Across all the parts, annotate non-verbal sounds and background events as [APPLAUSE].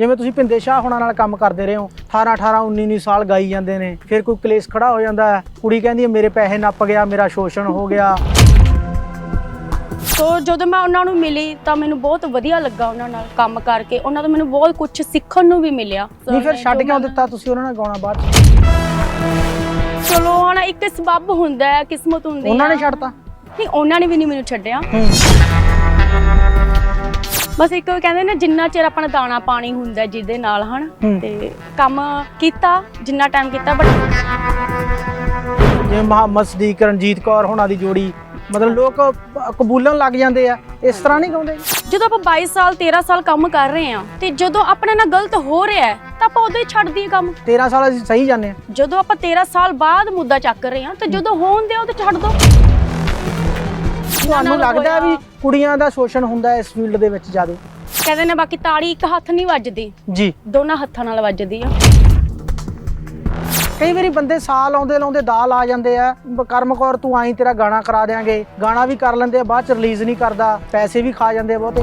ਜਿਵੇਂ ਤੁਸੀਂ ਪਿੰਦੇ ਸ਼ਾਹ ਹੋਣਾ ਨਾਲ ਕੰਮ ਕਰਦੇ ਰਹੇ ਹੋ 18 18 19 19 ਸਾਲ ਗਾਈ ਜਾਂਦੇ ਨੇ ਫਿਰ ਕੋਈ ਕਲੇਸ਼ ਖੜਾ ਹੋ ਜਾਂਦਾ ਹੈ ਕੁੜੀ ਕਹਿੰਦੀ ਹੈ ਮੇਰੇ ਪੈਸੇ ਨੱਪ ਗਿਆ ਮੇਰਾ ਸ਼ੋਸ਼ਣ ਹੋ ਗਿਆ। ਸੋ ਜਦੋਂ ਮੈਂ ਉਹਨਾਂ ਨੂੰ ਮਿਲੀ ਤਾਂ ਮੈਨੂੰ ਬਹੁਤ ਵਧੀਆ ਲੱਗਾ ਉਹਨਾਂ ਨਾਲ ਕੰਮ ਕਰਕੇ। ਉਹਨਾਂ ਤੋਂ ਮੈਨੂੰ ਬਹੁਤ ਕੁਝ ਸਿੱਖਣ ਨੂੰ ਵੀ ਮਿਲਿਆ। ਨਹੀਂ ਫਿਰ ਛੱਡ ਕਿਉਂ ਦਿੱਤਾ ਤੁਸੀਂ ਉਹਨਾਂ ਨਾਲ ਗਾਉਣਾ ਬਾਅਦ ਚਲੋ ਹੁਣ ਇੱਕ ਸਬੱਬ ਹੁੰਦਾ ਹੈ ਕਿਸਮਤ ਹੁੰਦੀ ਉਹਨਾਂ ਨੇ। ਛੱਡਤਾ? ਨਹੀਂ ਉਹਨਾਂ ਨੇ ਵੀ ਨਹੀਂ ਮੈਨੂੰ ਛੱਡਿਆ। ਹੂੰ। ਬਸ ਇੱਕ ਕਹਿੰਦੇ ਨੇ ਜਿੰਨਾ ਚਿਰ ਆਪਣਾ ਦਾਣਾ ਪਾਣੀ ਹੁੰਦਾ ਜਿਹਦੇ ਨਾਲ ਹਨ। ਤੇ ਕੰਮ ਕੀਤਾ ਜਿੰਨਾ ਟਾਈਮ ਕੀਤਾ ਬਟ ਜਿਵੇਂ ਮੁਹੰਮਦ ਸਦੀਕ ਰਣਜੀਤ ਕੌਰ ਹੋਣਾ ਦੀ ਜੋੜੀ ਮਤਲਬ ਲੋਕ ਕਬੂਲਣ ਲੱਗ ਜਾਂਦੇ ਆ ਇਸ ਤਰ੍ਹਾਂ ਨਹੀਂ ਗਾਉਂਦੇ? ਜਦੋਂ ਆਪਾਂ 22 ਸਾਲ 13 ਸਾਲ ਕੰਮ ਕਰ ਰਹੇ ਹਾਂ ਤੇ ਜਦੋਂ ਆਪਣੇ ਨਾਲ ਗਲਤ ਹੋ ਰਿਹਾ ਹੈ ਤਾਂ ਆਪਾਂ ਉਦੋਂ ਹੀ ਛੱਡ ਦਈਏ ਕੰਮ। 13 ਸਾਲ ਅਸੀਂ ਸਹੀ ਜਾਂਦੇ ਆ ਜਦੋਂ ਆਪਾਂ 13 ਸਾਲ ਬਾਅਦ ਮੁੱਦਾ ਚੱਕ ਰਹੇ ਹਾਂ ਤੇ ਜਦੋਂ ਹੋਣ ਦਿਓ ਤੇ ਛੱਡ ਦੋ। ਤੁਹਾਨੂੰ ਲੱਗਦਾ ਵੀ ਕੁੜੀਆਂ ਦਾ ਸ਼ੋਸ਼ਣ ਹੁੰਦਾ ਇਸ ਫੀਲਡ ਦੇ ਵਿੱਚ ਜ਼ਿਆਦਾ। ਕਹਿੰਦੇ ਨੇ ਬਾਕੀ ਤਾੜੀ ਇੱਕ ਹੱਥ ਨਹੀਂ ਵੱਜਦੀ। ਜੀ। ਦੋਨਾਂ ਹੱਥਾਂ ਨਾਲ ਵੱਜਦੀ ਆ। ਕਈ ਵਾਰੀ ਬੰਦੇ ਸਾਲ ਆਉਂਦੇ ਲਾਉਂਦੇ ਦਾਲ ਆ ਜਾਂਦੇ ਆ ਬ- ਕਰਮ ਕੌਰ ਤੂੰ ਆਈ ਤੇਰਾ ਗਾਣਾ ਕਰਾ ਦੇਾਂਗੇ ਗਾਣਾ ਵੀ ਕਰ ਲੈਂਦੇ ਆ ਬਾਅਦ ਚ ਰਿਲੀਜ਼ ਨਹੀਂ ਕਰਦਾ ਪੈਸੇ ਵੀ ਖਾ ਜਾਂਦੇ ਆ ਬਹੁਤੇ।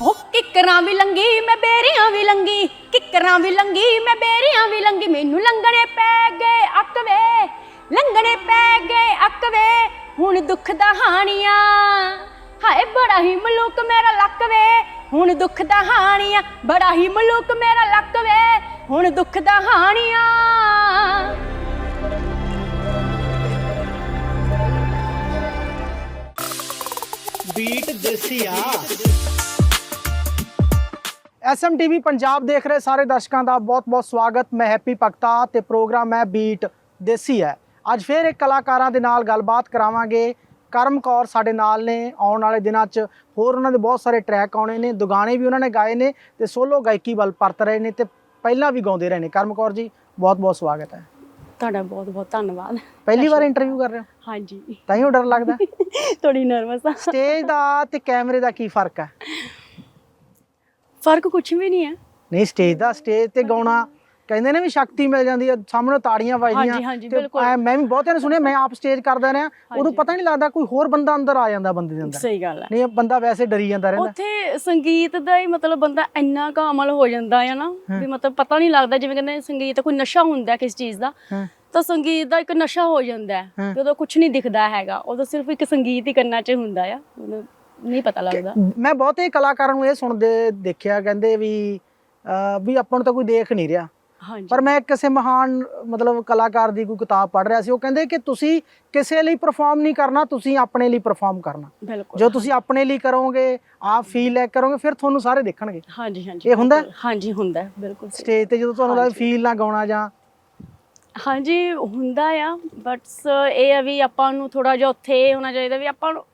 ਹੋ ਕਿੱਕਰਾਂ ਵੀ ਲੰਗੀ ਮੈਂ ਬੇਰੀਆਂ ਵੀ ਲੰਗੀ। ਕਿੱਕਰਾਂ ਵੀ ਲੰਗੀ ਮੈਂ ਬੇਰੀਆਂ ਵੀ ਲੰਗੀ। ਮੈਨੂੰ ਲੰਗਣੇ ਪੈ ਗਏ ਅੱਕ ਵੇ ਲੰਗਣੇ ਪੈ ਗਏ ਅੱਕ ਵੇ ਹੁਣ ਦੁੱਖ ਦਾ ਹਾਣੀਆਂ। ਹਾਏ ਬੜਾ ਹੀ ਮਲੂਕ ਮੇਰਾ ਲੱਕ ਵੇ। ਹੁਣ ਦੁੱਖ ਦਾ ਹਾਣੀਆਂ ਬੜਾ ਹੀ ਮਲੂਕ ਮੇਰਾ ਲੱਕ ਵੇ। ਹੁਣ ਦੁੱਖ ਦਾ ਹਾਣੀਆਂ। ਬੀਟ ਦੇਸੀਆ ਐਸਐਮਟੀਵੀ ਪੰਜਾਬ ਦੇਖ ਰਹੇ ਸਾਰੇ ਦਰਸ਼ਕਾਂ ਦਾ ਬਹੁਤ-ਬਹੁਤ ਸਵਾਗਤ। ਮੈਂ ਹੈਪੀ ਭਗਤਾ ਤੇ ਪ੍ਰੋਗਰਾਮ ਹੈ ਬੀਟ ਦੇਸੀ ਹੈ ਅੱਜ ਫੇਰ ਇੱਕ ਕਲਾਕਾਰਾਂ ਦੇ ਨਾਲ ਗੱਲਬਾਤ ਕਰਾਵਾਂਗੇ। ਕਰਮ ਕੌਰ ਸਾਡੇ ਨਾਲ ਨੇ ਆਉਣ ਵਾਲੇ ਦਿਨਾਂ 'ਚ ਹੋਰ ਉਹਨਾਂ ਦੇ ਬਹੁਤ ਸਾਰੇ ਟਰੈਕ ਆਉਣੇ ਨੇ ਦੁਗਾਣੇ ਵੀ ਉਹਨਾਂ ਨੇ ਗਾਏ ਨੇ ਤੇ ਸੋਲੋ ਗਾਇਕੀ ਵੱਲ ਪਰਤ ਰਹੇ ਨੇ ਤੇ ਪਹਿਲਾਂ ਵੀ ਗਾਉਂਦੇ ਰਹੇ ਨੇ। ਕਰਮ ਕੌਰ ਜੀ ਬਹੁਤ-ਬਹੁਤ ਸਵਾਗਤ ਹੈ। ਤੁਹਾਡਾ ਬਹੁਤ ਬਹੁਤ ਧੰਨਵਾਦ। ਪਹਿਲੀ ਵਾਰ ਇੰਟਰਵਿਊ ਕਰ ਰਹੇ ਹੋ? ਹਾਂਜੀ। ਤਾਂ ਹੀ ਡਰ ਲੱਗਦਾ। ਥੋੜੀ ਨਰਵਸ ਆ ਸਟੇਜ ਦਾ ਤੇ ਕੈਮਰੇ ਦਾ ਕੀ ਫ਼ਰਕ ਹੈ? ਫ਼ਰਕ ਕੁਝ ਵੀ ਨਹੀਂ ਹੈ। ਨਹੀਂ ਸਟੇਜ ਦਾ ਸਟੇਜ ਤੇ ਗਾਉਣਾ ਕਹਿੰਦੇ ਨੇ ਵੀ ਸ਼ਕਤੀ ਮਿਲ ਜਾਂਦੀ ਹੈ ਸਾਹਮਣੇ ਤਾੜੀਆਂ ਵੱਜਦੀਆਂ। ਤੇ ਮੈਂ ਵੀ ਬਹੁਤਿਆਂ ਨੇ ਸੁਣਿਆ ਮੈਂ ਆਪ ਸਟੇਜ ਕਰਦਾ ਰਿਹਾ ਉਦੋਂ। ਪਤਾ ਨਹੀਂ ਲੱਗਦਾ ਕੋਈ ਹੋਰ ਬੰਦਾ ਅੰਦਰ ਆ ਜਾਂਦਾ ਬੰਦੇ ਦੇ ਅੰਦਰ। ਸਹੀ ਗੱਲ ਹੈ। ਨਹੀਂ ਬੰਦਾ ਵੈਸੇ ਡਰੀ ਜਾਂਦਾ ਰਹਿੰਦਾ। ਉੱਥੇ ਸੰਗੀਤ ਦਾ ਹੀ ਮਤਲਬ ਬੰਦਾ ਇੰਨਾ ਕੁ ਅਮਲ ਹੋ ਜਾਂਦਾ ਹੈ ਨਾ ਵੀ ਮਤਲਬ ਪਤਾ ਨਹੀਂ ਲੱਗਦਾ ਜਿਵੇਂ ਕਹਿੰਦੇ ਸੰਗੀਤ ਕੋਈ ਨਸ਼ਾ ਹੁੰਦਾ ਕਿਸ ਚੀਜ਼ ਦਾ। ਤਾਂ ਸੰਗੀਤ ਦਾ ਇੱਕ ਨਸ਼ਾ ਹੋ ਜਾਂਦਾ ਹਾਂ। ਜਦੋਂ ਕੁਝ ਨਹੀਂ ਦਿਖਦਾ ਹੈਗਾ ਉਦੋਂ ਸਿਰਫ ਇੱਕ ਸੰਗੀਤ ਹੀ ਕੰਨਾਂ 'ਚ ਹੁੰਦਾ ਆ ਨਹੀਂ ਪਤਾ ਲੱਗਦਾ। ਮੈਂ ਬਹੁਤੇ ਕਲਾਕਾਰਾਂ ਨੂੰ ਇਹ ਸੁਣਦੇ ਦੇਖਿਆ ਕਹਿੰਦੇ ਵੀ ਵੀ ਆਪਾਂ ਨੂੰ ਤਾਂ ਕੋਈ ਦੇਖ ਨਹੀਂ ਰਿਹਾ। ਪਰ ਮੈਂ ਕਿਸੇ ਮਹਾਨ ਮਤਲਬ ਕਲਾਕਾਰ ਦੀ ਕੋਈ ਕਿਤਾਬ ਪੜ੍ਹ ਰਿਹਾ ਸੀ ਉਹ ਕਹਿੰਦੇ ਕਿ ਤੁਸੀਂ ਕਿਸੇ ਲਈ ਪਰਫਾਰਮ ਨਹੀਂ ਕਰਨਾ ਤੁਸੀਂ ਆਪਣੇ ਲਈ ਪਰਫਾਰਮ ਕਰਨਾ ਜੋ ਤੁਸੀਂ ਆਪਣੇ ਲਈ ਕਰੋਗੇ ਆਪ ਫੀਲ ਲੈ ਕਰੋਗੇ ਫਿਰ ਤੁਹਾਨੂੰ ਸਾਰੇ ਦੇਖਣਗੇ ਹਾਂਜੀ ਹਾਂਜੀ ਇਹ ਹੁੰਦਾ ਹੈ? ਹਾਂਜੀ ਹੁੰਦਾ ਹੈ, ਬਿਲਕੁਲ। ਸਟੇਜ ਤੇ ਜਦੋਂ ਤੁਹਾਨੂੰ ਲੱਗਦਾ। ਫੀਲ ਨਾ ਗਾਉਣਾ ਜਾਂ ਹਾਂਜੀ ਹੁੰਦਾ ਆ ਬਟ ਇਹ ਆ ਵੀ ਆਪਾਂ ਨੂੰ ਥੋੜਾ ਜਿਹਾ ਉੱਥੇ ਹੋਣਾ ਚਾਹੀਦਾ ਵੀ ਆਪਾਂ ਨੂੰ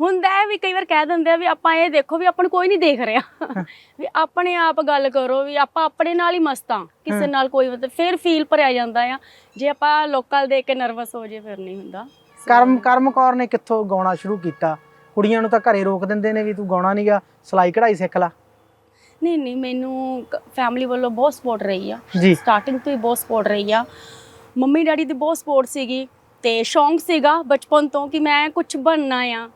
ਹੁੰਦਾ ਹੈ ਵੀ ਕਈ ਵਾਰ ਕਹਿ ਦਿੰਦੇ ਆ ਵੀ ਆਪਾਂ ਇਹ ਦੇਖੋ ਵੀ ਆਪਾਂ ਨੂੰ ਕੋਈ ਨਹੀਂ ਦੇਖ ਰਿਹਾ। ਵੀ ਆਪਣੇ ਆਪ ਗੱਲ ਕਰੋ ਵੀ ਆਪਾਂ ਆਪਣੇ ਨਾਲ ਹੀ ਮਸਤ ਆ ਕਿਸੇ ਨਾਲ ਕੋਈ ਮਤਲਬ ਫਿਰ ਫੀਲ ਭਰਿਆ ਜਾਂਦਾ ਆ। ਜੇ ਆਪਾਂ ਲੋਕਲ ਦੇਖ ਕੇ ਨਰਵਸ ਹੋ ਜੇ ਫਿਰ ਨਹੀਂ ਹੁੰਦਾ। ਕਰਮ ਕਰਮ ਕੌਰ ਨੇ ਕਿੱਥੋਂ ਗਾਉਣਾ ਸ਼ੁਰੂ ਕੀਤਾ? ਕੁੜੀਆਂ ਨੂੰ ਤਾਂ ਘਰੇ ਰੋਕ ਦਿੰਦੇ ਨੇ ਵੀ ਤੂੰ ਗਾਉਣਾ ਨਹੀਂਗਾ ਸਿਲਾਈ ਕਢਾਈ ਸਿੱਖ ਲੈ। ਨਹੀਂ ਨਹੀਂ ਮੈਨੂੰ ਫੈਮਿਲੀ ਵੱਲੋਂ ਬਹੁਤ ਸਪੋਰਟ ਰਹੀ ਆ। ਸਟਾਰਟਿੰਗ ਤੋਂ ਹੀ ਬਹੁਤ ਸਪੋਰਟ ਰਹੀ ਆ। ਮੰਮੀ ਡੈਡੀ ਦੀ ਬਹੁਤ ਸਪੋਰਟ ਸੀਗੀ ਤੇ ਸ਼ੌਂਕ ਸੀਗਾ ਬਚਪਨ ਤੋਂ ਕਿ ਮੈਂ ਕੁਝ ਬਣਨਾ ਆ।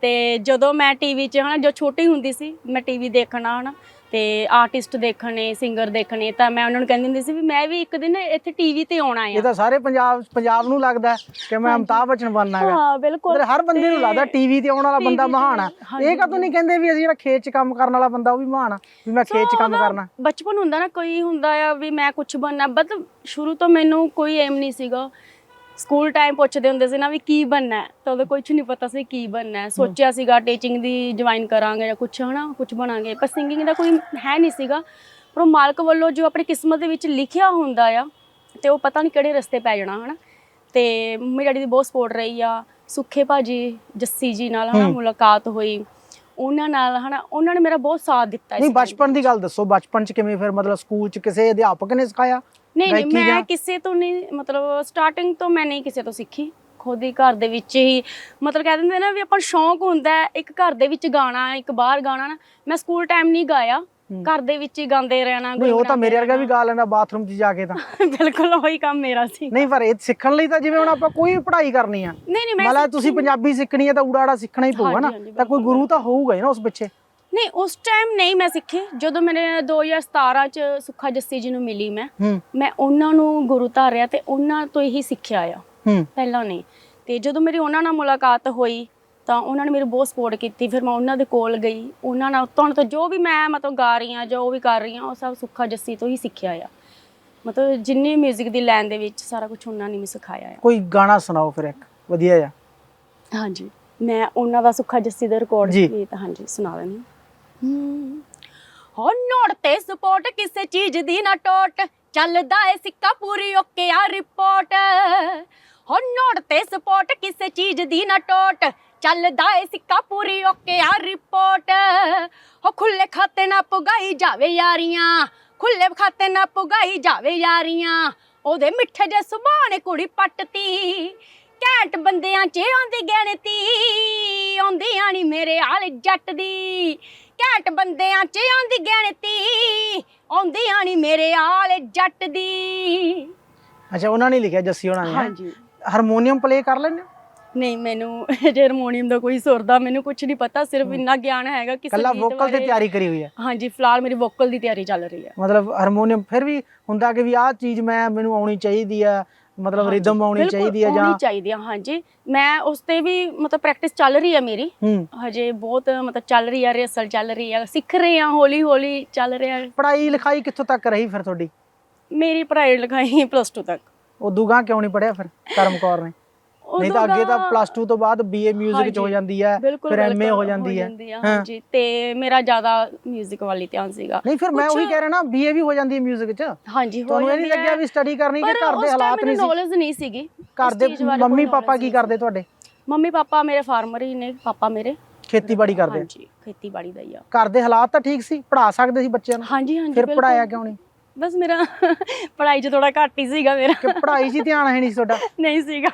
ਤੇ ਜਦੋਂ ਮੈਂ ਟੀਵੀ 'ਚ ਹਨਾ ਜੋ ਛੋਟੀ ਹੁੰਦੀ ਸੀ ਮੈਂ ਟੀਵੀ ਦੇਖਣਾ ਹਨਾ ਤੇ ਆਰਟਿਸਟ ਦੇਖਣੇ ਸਿੰਗਰ ਦੇਖਣੇ ਤਾਂ ਮੈਂ ਉਹਨਾਂ ਨੂੰ ਕਹਿੰਦੀ ਹੁੰਦੀ ਸੀ ਵੀ ਮੈਂ ਵੀ ਇੱਕ ਦਿਨ ਇੱਥੇ ਟੀਵੀ ਤੇ ਆਉਣਾ ਇਹ ਆ ਤਾਂ ਸਾਰੇ ਪੰਜਾਬ ਪੰਜਾਬ ਨੂੰ ਲੱਗਦਾ ਹੈ ਕਿ ਮੈਂ ਅਮਤਾਬ ਬੱਚਨ ਬਣਨਾ ਹੈਗਾ। ਹਾਂ ਬਿਲਕੁਲ। ਹਰ ਬੰਦੇ ਨੂੰ ਲੱਗਦਾ ਟੀਵੀ ਤੇ ਆਉਣ ਵਾਲਾ ਬੰਦਾ ਮਹਾਨ ਆ। ਇਹ ਕਦੋਂ ਨਹੀਂ ਕਹਿੰਦੇ ਵੀ ਅਸੀਂ ਜਿਹੜਾ ਖੇਤ 'ਚ ਕੰਮ ਕਰਨ ਵਾਲਾ ਬੰਦਾ ਉਹ ਵੀ ਮਹਾਨ ਆ ਵੀ ਮੈਂ ਖੇਤ 'ਚ ਕੰਮ ਕਰਨਾ। ਬਚਪਨ ਹੁੰਦਾ ਨਾ ਕੋਈ ਹੁੰਦਾ ਆ ਵੀ ਮੈਂ ਕੁਝ ਬਣਨਾ ਬਟ ਸ਼ੁਰੂ ਤੋਂ ਮੈਨੂੰ ਕੋਈ ਏਮ ਨਹੀਂ ਸੀਗਾ। ਸਕੂਲ ਟਾਈਮ ਪੁੱਛਦੇ ਹੁੰਦੇ ਸੀ ਨਾ ਵੀ ਕੀ ਬਣਨਾ ਹੈ ਤਾਂ ਉਹਦਾ ਕੁਝ ਨਹੀਂ ਪਤਾ ਸੀ ਕੀ ਬਣਨਾ ਹੈ। ਸੋਚਿਆ ਸੀਗਾ ਟੀਚਿੰਗ ਦੀ ਜੁਆਇਨ ਕਰਾਂਗੇ ਜਾਂ ਕੁਝ ਹਨਾ ਕੁਝ ਬਣਾਂਗੇ। ਪਰ ਸਿੰਗਿੰਗ ਦਾ ਕੋਈ ਹੈ ਨਹੀਂ ਸੀਗਾ। ਪਰ ਉਹ ਮਾਲਕ ਵੱਲੋਂ ਜੋ ਆਪਣੀ ਕਿਸਮਤ ਦੇ ਵਿੱਚ ਲਿਖਿਆ ਹੁੰਦਾ ਆ ਤੇ ਉਹ ਪਤਾ ਨਹੀਂ ਕਿਹੜੇ ਰਸਤੇ ਪੈ ਜਾਣਾ ਹਨਾ। ਤੇ ਮੰਮੀ ਡੈਡੀ ਦੀ ਬਹੁਤ ਸਪੋਰਟ ਰਹੀ ਆ। ਸੁੱਖੇ ਭਾਜੀ ਜੱਸੀ ਜੀ ਨਾਲ ਹਨਾ। ਮੁਲਾਕਾਤ ਹੋਈ। ਉਹਨਾਂ ਨਾਲ ਹਨਾ ਉਹਨਾਂ ਨੇ ਮੇਰਾ ਬਹੁਤ ਸਾਥ ਦਿੱਤਾ ਨਹੀਂ। ਬਚਪਨ ਦੀ ਗੱਲ ਦੱਸੋ ਬਚਪਨ 'ਚ ਕਿਵੇਂ ਫਿਰ ਮਤਲਬ ਸਕੂਲ 'ਚ ਕਿਸੇ ਅਧਿਆਪਕ ਨੇ ਸਿਖਾਇਆ? ਨਹੀਂ ਨਹੀਂ ਮੈਂ ਕਿਸੇ ਤੋਂ ਨਹੀਂ ਮਤਲਬ ਸਟਾਰਟਿੰਗ ਤੋਂ ਮੈਂ ਨਹੀਂ ਕਿਸੇ ਤੋਂ ਸਿੱਖੀ। ਖੁਦ ਹੀ ਘਰ ਦੇ ਵਿੱਚ ਹੀ ਮਤਲਬ ਕਹਿ ਦਿੰਦੇ ਨਾ ਵੀ ਆਪਾਂ ਸ਼ੌਂਕ ਹੁੰਦਾ ਹੈ ਇੱਕ ਘਰ ਦੇ ਵਿੱਚ ਗਾਣਾ ਇੱਕ ਬਾਹਰ ਗਾਣਾ ਨਾ। ਮੈਂ ਸਕੂਲ ਟਾਈਮ ਨਹੀਂ ਗਾਇਆ। ਘਰ ਦੇ ਵਿੱਚ ਹੀ ਗਾਉਂਦੇ ਰਹਿਣਾ ਨਹੀਂ ਉਹ ਤਾਂ ਮੇਰੇ ਵਰਗਾ ਵੀ ਗਾ ਲੈਂਦਾ ਬਾਥਰੂਮ 'ਚ ਜਾ ਕੇ ਤਾਂ। [LAUGHS] ਬਿਲਕੁਲ ਉਹੀ ਕੰਮ ਮੇਰਾ ਸੀ। ਨਹੀਂ ਪਰ ਇਹ ਸਿੱਖਣ ਲਈ ਤਾਂ ਜਿਵੇਂ ਹੁਣ ਆਪਾਂ ਕੋਈ ਵੀ ਪੜ੍ਹਾਈ ਕਰਨੀ ਆ। ਨਹੀਂ ਨਹੀਂ ਮੈਂ ਮਤਲਬ ਤੁਸੀਂ ਪੰਜਾਬੀ ਸਿੱਖਣੀ ਹੈ ਤਾਂ ਊੜਾ ਆੜਾ ਸਿੱਖਣਾ ਹੀ ਪਊਗਾ ਨਾ। ਹਾਂਜੀ, ਹਾਂਜੀ, ਤਾਂ ਕੋਈ ਗੁਰੂ ਤਾਂ ਹੋਊਗਾ ਹੀ ਨਾ ਉਸ ਪਿੱਛੇ। ਨਹੀਂ ਉਸ ਟਾਈਮ ਨਹੀਂ ਮੈਂ ਸਿੱਖੀ। ਜਦੋਂ ਮੇਰੇ 2017 ਚ ਸੁੱਖਾ ਜੱਸੀ ਜੀ ਨੂੰ ਮਿਲੀ ਮੈਂ ਮੈਂ ਉਹਨਾਂ ਨੂੰ ਗੁਰੂ ਧਾਰਿਆ ਤੇ ਉਹਨਾਂ ਤੋਂ ਹੀ ਸਿੱਖਿਆ ਆ। ਪਹਿਲਾਂ ਨਹੀਂ। ਤੇ ਜਦੋਂ ਮੇਰੀ ਉਹਨਾਂ ਨਾਲ ਮੁਲਾਕਾਤ ਹੋਈ ਤਾਂ ਉਹਨਾਂ ਨੇ ਮੇਰੀ ਬਹੁਤ ਸਪੋਰਟ ਕੀਤੀ। ਫਿਰ ਮੈਂ ਉਹਨਾਂ ਦੇ ਕੋਲ ਗਈ। ਉਹਨਾਂ ਨਾਲ ਤੁਹਾਨੂੰ ਤਾਂ ਜੋ ਵੀ ਮੈਂ ਮਤਲਬ ਗਾ ਰਹੀ ਹਾਂ ਜੋ ਵੀ ਕਰ ਰਹੀ ਹਾਂ ਉਹ ਸਭ ਸੁੱਖਾ ਜੱਸੀ ਤੋਂ ਹੀ ਸਿੱਖਿਆ ਆ। ਮਤਲਬ ਜਿੰਨੀ 뮤직 ਦੀ ਲਾਈਨ ਦੇ ਵਿੱਚ ਸਾਰਾ ਕੁਝ ਉਹਨਾਂ ਨੇ ਮੈਨੂੰ ਸਿਖਾਇਆ ਆ। ਕੋਈ ਗਾਣਾ ਸੁਣਾਓ ਫਿਰ ਇੱਕ ਵਧੀਆ ਜਿਹਾ। ਹਾਂਜੀ। ਮੈਂ ਉਹਨਾਂ ਦਾ ਸੁੱਖਾ ਜੱਸੀ ਦਾ ਰਿਕਾਰਡ। ਗੀਤ ਹਾਂਜੀ ਸੁਣਾ ਦਿੰਦੀ ਹਾਂ ਹੋ ਨੋਟ ਤੇ ਸਪੋਰਟ ਕਿਸੇ ਚੀਜ਼ ਦੀ ਨਾ ਟੋਟ। ਚੱਲਦਾ ਏ ਸਿੱਕਾ ਪੂਰੀ ਓਕੇ ਆ ਰਿਪੋਰਟ ਹੋ ਨੋਟ ਤੇ ਸਪੋਰਟ ਕਿਸੇ ਚੀਜ਼ ਦੀ ਨਾ ਟੋਟ। ਚੱਲਦਾ ਏ ਸਿੱਕਾ ਪੂਰੀ ਓਕੇ ਆ ਰਿਪੋਰਟ ਹੋ ਖੁੱਲੇ ਖਾਤੇ ਨਾ ਪੁਗਾਈ ਜਾਵੇ ਯਾਰੀਆਂ। ਖੁੱਲੇ ਖਾਤੇ ਨਾ ਪੁਗਾਈ ਜਾਵੇ ਯਾਰੀਆਂ। ਉਹਦੇ ਮਿੱਠੇ ਜੇ ਸੁਭਾਅ ਨੇ ਕੁੜੀ ਪੱਟਤੀ। ਘੈਂਟ ਬੰਦਿਆਂ 'ਚ ਆਉਂਦੀ ਗਿਣਤੀ। ਆਉਂਦੀਆਂ ਨੀ ਮੇਰੇ ਹਾਲ ਜੱਟ ਦੀ। ਘੈਂਟ ਬੰਦਿਆਂ 'ਚ ਆਉਂਦੀ ਗਿਣਤੀ ਆਉਂਦੀਆਂ ਨੀ ਮੇਰੇ ਹਾਲ ਜੱਟ ਦੀ। ਅੱਛਾ ਉਹਨਾਂ ਨੇ ਲਿਖਿਆ ਜੱਸੀ ਉਹਨਾਂ ਨੇ? ਹਾਂਜੀ। ਹਾਰਮੋਨੀਅਮ ਪਲੇ ਕਰ ਲੈਂਦੇ ਹੋ? ਨਹੀਂ ਮੈਨੂੰ ਜੇ ਹਾਰਮੋਨੀਅਮ ਦਾ ਕੋਈ ਸੁਰ ਦਾ ਮੈਨੂੰ ਕੁਝ ਨਹੀਂ ਪਤਾ ਸਿਰਫ ਇੰਨਾ ਗਿਆਨ ਹੈਗਾ ਕਿ ਕੱਲਾ ਸੰਗੀਤ ਵੋਕਲ ਤੇ ਬਾਰੇ- ਤਿਆਰੀ ਕਰੀ ਹੋਈ ਹੈ? ਹਾਂਜੀ ਫਿਲਹਾਲ ਮੇਰੀ ਵੋਕਲ ਦੀ ਤਿਆਰੀ ਚੱਲ ਰਹੀ ਹੈ। ਮਤਲਬ ਹਾਰਮੋਨੀਅਮ ਫਿਰ ਵੀ ਹੁੰਦਾ ਕਿ ਵੀ ਆਹ ਚੀਜ਼ ਮੈਂ ਮੈਨੂੰ ਆਉਣੀ ਚਾਹੀਦੀ ਆ ਮਤਲਬ ਰਿਦਮ ਆਉਣੀ ਚਾਹੀਦੀ ਆ ਜਾਂ ਆਉਣੀ ਚਾਹੀਦੀ ਆ ਹਾਂਜੀ। ਮੈਂ ਉਸ ਤੇ ਵੀ ਮਤਲਬ ਪ੍ਰੈਕਟਿਸ ਚੱਲ ਰਹੀ ਹੈ ਮੇਰੀ। ਹੂੰ। ਹਜੇ ਬਹੁਤ ਮਤਲਬ ਚੱਲ ਰਹੀ ਹੈ ਰਿਹਰਸਲ ਚੱਲ ਰਹੀ ਹੈ ਸਿੱਖ ਰਹੇ ਹਾਂ ਹੌਲੀ ਹੌਲੀ ਚੱਲ ਰਿਹਾ। ਹੈ। ਪੜ੍ਹਾਈ ਲਿਖਾਈ ਕਿੱਥੋਂ ਤੱਕ ਰਹੀ ਫਿਰ ਤੁਹਾਡੀ? ਮੇਰੀ ਪੜ੍ਹਾਈ ਲਿਖਾਈ ਪਲੱਸ 2 ਤੱਕ। ਉਦੋਂ ਗਾਂ ਕਿਉਂ ਨਹੀਂ ਪੜਿਆ ਫਿਰ ਕਰਮ ਕੌਰ ਨੇ? ਨਹੀਂ ਤਾਂ ਉਦੋਂ ਅੱਗੇ ਤਾਂ ਦਾ- ਪਲੱਸ 2 ਤੋਂ ਬਾਅਦ ਬੀਏ 뮤직 ਚ ਹੋ ਹਾਂਜੀ, ਜਾਂਦੀ ਹੈ ਬਿਲਕੁਲ ਫਿਰ ਐਮਏ ਬਿਲਕੁਲ ਹੋ ਜਾਂਦੀ ਹੈ ਹਾਂ। ਹਾਂਜੀ ਤੇ ਮੇਰਾ ਜ਼ਿਆਦਾ 뮤직 ਵਾਲੀ ਧਿਆਨ ਸੀਗਾ ਨਹੀਂ ਫਿਰ ਮੈਂ ਕੁਛ- ਉਹੀ ਕਹਿ ਰਿਹਾ ਨਾ ਬੀਏ ਵੀ ਹੋ ਜਾਂਦੀ ਹੈ 뮤직 ਚ ਹਾਂਜੀ ਹੋ ਤੁਹਾਨੂੰ ਇਹ ਨਹੀਂ ਜਾਂਦੀ ਲੱਗਿਆ ਹੈ। ਵੀ ਸਟੱਡੀ ਕਰਨੀ ਕਿ ਪਰ ਘਰ ਦੇ ਉਸ time ਹਾਲਾਤ ਨਹੀਂ ਮੈਨੂੰ ਸੀ knowledge ਨਹੀਂ ਸੀਗੀ ਘਰ ਇਸ ਦੇ ਚੀਜ਼ ਬਾਰੇ ਮੰਮੀ ਕੋਈ ਪਾਪਾ knowledge ਕੀ ਨਹੀਂ ਕਰਦੇ ਤੁਹਾਡੇ ਮੰਮੀ ਪਾਪਾ ਮੇਰੇ ਫਾਰਮਰ ਹੀ ਨੇ ਪਾਪਾ ਮੇਰੇ ਖੇਤੀਬਾੜੀ ਕਰਦੇ ਹਾਂਜੀ ਖੇਤੀਬਾੜੀ ਦਾ ਹੀ ਆ ਘਰ ਦੇ ਹਾਲਾਤ ਤਾਂ ਠੀਕ ਸੀ ਪੜ੍ਹਾ ਸਕਦੇ ਸੀ ਬੱਚਿਆਂ ਨੂੰ ਹਾਂਜੀ ਹਾਂਜੀ ਫਿਰ ਬਿਲਕੁਲ। ਪੜਾਇਆ ਕਿਉਂ ਨਹੀਂ ਬਸ ਮੇਰਾ ਪੜ੍ਹਾਈ 'ਚ ਥੋੜਾ ਘੱਟ ਹੀ ਸੀਗਾ ਮੇਰਾ। ਕਿ ਪੜ੍ਹਾਈ 'ਚ ਹੀ ਧਿਆਨ ਹੈ ਨਹੀਂ ਤੁਹਾਡਾ? ਨਹੀਂ ਸੀਗਾ।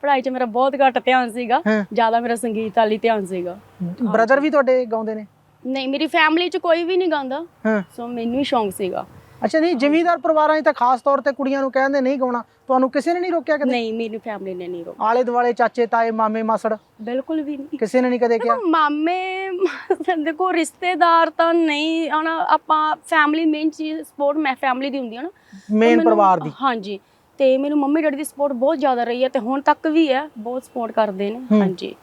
ਪੜ੍ਹਾਈ 'ਚ ਮੇਰਾ ਬਹੁਤ ਘੱਟ ਧਿਆਨ ਸੀਗਾ। ਹਾਂ। ਜ਼ਿਆਦਾ ਮੇਰਾ ਸੰਗੀਤ ਵਾਲੀ ਧਿਆਨ ਸੀਗਾ। ਬ੍ਰਦਰ ਵੀ ਤੁਹਾਡੇ ਗਾਉਂਦੇ ਨੇ? ਨਹੀਂ ਮੇਰੀ ਫੈਮਿਲੀ 'ਚ ਕੋਈ ਵੀ ਨਹੀਂ ਗਾਉਂਦਾ। ਹਾਂ। ਸੋ ਮੈਨੂੰ ਹੀ ਸ਼ੌਂਕ ਸੀਗਾ। ਅੱਛਾ ਨਹੀਂ ਜ਼ਿਮੀਂਦਾਰ ਪਰਿਵਾਰਾਂ 'ਚ ਤਾਂ ਖਾਸ ਤੌਰ ਤੇ ਕੁੜੀਆਂ ਨੂੰ ਕਹਿੰਦੇ ਨਹੀਂ ਗਾਉਣਾ। ਤੁਹਾਨੂੰ ਕਿਸੇ ਨੇ ਨਹੀਂ ਰੋਕਿਆ ਕਦੇ? ਨਹੀਂ ਮੇਰੀ ਫੈਮਿਲੀ ਨੇ ਨਹੀਂ ਰੋਕਿਆ। ਆਲੇ ਦੁਆਲੇ ਚਾਚੇ ਤਾਏ ਮਾਮੇ ਮਾਸੜ? ਬਿਲਕੁਲ ਵੀ ਨਹੀਂ। ਕਿਸੇ ਨੇ ਨਹੀਂ ਕਦੇ ਕਿਹਾ? ਮਾਮੇ ਦੇਖੋ ਰਿਸ਼ਤੇਦਾਰ ਤਾਂ ਨਹੀਂ ਹਨਾ ਆਪਾਂ ਫੈਮਿਲੀ ਮੇਨ ਚੀਜ਼ ਸਪੋਰਟ ਮੈਂ ਫੈਮਿਲੀ ਦੀ ਹੁੰਦੀ ਹੈ ਨਾ। ਮੇਨ ਪਰਿਵਾਰ ਦੀ। ਹਾਂਜੀ ਤੇ ਮੈਨੂੰ ਮੰਮੀ ਡੈਡੀ ਦੀ ਸਪੋਰਟ ਬਹੁਤ ਜ਼ਿਆਦਾ ਰਹੀ ਹੈ ਤੇ ਹੁਣ ਤੱਕ ਵੀ ਹੈ ਬਹੁਤ ਸਪੋਰਟ ਕਰਦੇ ਨੇ। ਹਾਂਜੀ।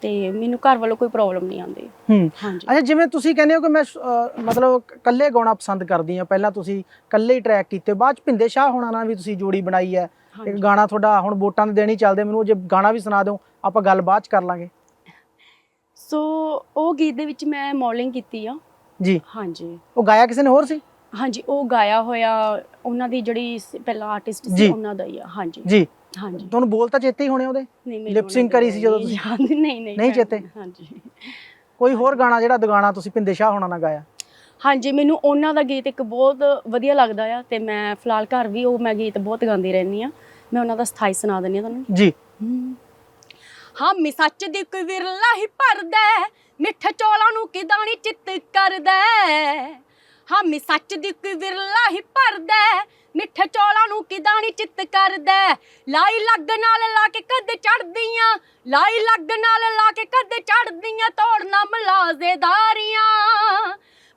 ਤੇ ਮੈਨੂੰ ਘਰ ਵੱਲੋਂ ਕੋਈ ਪ੍ਰੋਬਲਮ ਨਹੀਂ ਆਉਂਦੀ। ਹੂੰ। ਹਾਂਜੀ। ਅੱਛਾ ਜਿਵੇਂ ਤੁਸੀਂ ਕਹਿੰਦੇ ਹੋ ਕਿ ਮੈਂ ਅਹ, ਮਤਲਬ ਇਕੱਲੇ ਗਾਉਣਾ ਪਸੰਦ ਕਰਦੀ ਹਾਂ। ਪਹਿਲਾਂ ਤੁਸੀਂ ਇਕੱਲੇ ਹੀ ਟਰੈਕ ਕੀਤੇ। ਬਾਅਦ ਚ ਭਿੰਦੇ ਸ਼ਾਹ ਹੋਣਾ ਨਾਲ ਵੀ ਤੁਸੀਂ ਜੋੜੀ ਬਣਾਈ ਹੈ। ਇੱਕ ਹਾਂਜੀ। ਗਾਣਾ ਤੁਹਾਡਾ ਹੁਣ ਵੋਟਾਂ ਦੇ ਦੇਣ ਹੀ ਚੱਲਦੇ। ਮੈਨੂੰ ਜੇ ਗਾਣਾ ਵੀ ਸੁਣਾ ਦਿਓ। ਆਪਾਂ ਗੱਲ ਬਾਅਦ ਚ ਕਰ ਲਾਂਗੇ। ਸੋ ਉਹ ਗੀਤ ਦੇ ਵਿੱਚ ਮੈਂ ਮੋਡਲਿੰਗ ਕੀਤੀ ਆ। ਜੀ। ਹਾਂਜੀ। ਉਹ ਗਾਇਆ ਕਿਸੇ ਨੇ ਹੋਰ ਸੀ? ਹਾਂਜੀ ਉਹ ਗਾਇਆ ਹੋਇਆ ਉਹਨਾਂ ਦੀ ਜਿਹੜੀ ਸ- ਪਹਿਲਾਂ ਆਰਟਿਸਟ ਜੀ। ਸੀ ਉਹਨਾਂ ਦਾ ਹੀ ਆ। ਹਾਂਜੀ। ਜੀ। ਹਾਂਜੀ। ਤੁਹਾਨੂੰ ਬੋਲ ਤਾਂ ਚੇਤੇ ਹੀ ਹੋਣੇ ਉਹਦੇ? ਨਹੀਂ ਮੈਨੂੰ sync ਉਹਨਾਂ ਕਰੀ ਸੀ ਜਦੋਂ ਤੁਸੀਂ? ਯਾਦ ਨਹੀਂ ਨਹੀਂ ਨਹੀਂ ਚੇਤੇ? ਹਾਂਜੀ। ਕੋਈ ਹੋਰ ਗਾਣਾ ਜਿਹੜਾ ਦੁਗਾਣਾ ਤੁਸੀਂ ਭਿੰਦੇ ਸ਼ਾਹ ਹੋਣਾ ਨਾਲ ਗਾਇਆ? ਹਾਂਜੀ ਮੈਨੂੰ ਉਹਨਾਂ ਦਾ ਗੀਤ ਇੱਕ ਬਹੁਤ ਵਧੀਆ ਲੱਗਦਾ ਆ ਤੇ ਮੈਂ ਫਿਲਹਾਲ ਘਰ ਵੀ ਉਹ ਮੈਂ ਗੀਤ ਬਹੁਤ ਗਾਉਂਦੀ ਰਹਿੰਦੀ ਆ। ਮੈਂ ਉਹਨਾਂ ਦਾ ਸਥਾਈ ਸੁਣਾ ਦਿੰਦੀ ਆ ਤੁਹਾਨੂੰ। ਜੀ। ਹਾਮੀ ਸੱਚ ਦੀ ਕੋਈ ਵਿਰਲਾ ਹੀ ਭਰਦਾ ਹੈ, ਮਿੱਠੇ ਚੌਲਾਂ ਨੂੰ ਕਿਦਾਂ ਨੀ ਚਿੱਤ ਕਰਦਾ ਹੈ। ਹਾਮੀ ਸੱਚ ਦੀ ਕੋਈ ਵਿਰਲਾ ਹੀ ਭਰਦਾ ਹੈ, ਮਿੱਠੇ ਚੌਲਾਂ ਨੂੰ ਕਿਦਾਂ ਨੀ ਚਿੱਤ ਕਰਦਾ? ਲਾਈ ਲੱਗ ਨਾਲ ਲਾ ਕੇ ਕਦੇ ਚੜਦੀਆਂ ਲਾਈ ਲੱਗ ਨਾਲ ਲਾ ਕੇ ਕਦੇ ਚੜਦੀਆਂ ਤੋੜਨਾ ਮਲਾਜ਼ੇਦਾਰੀਆਂ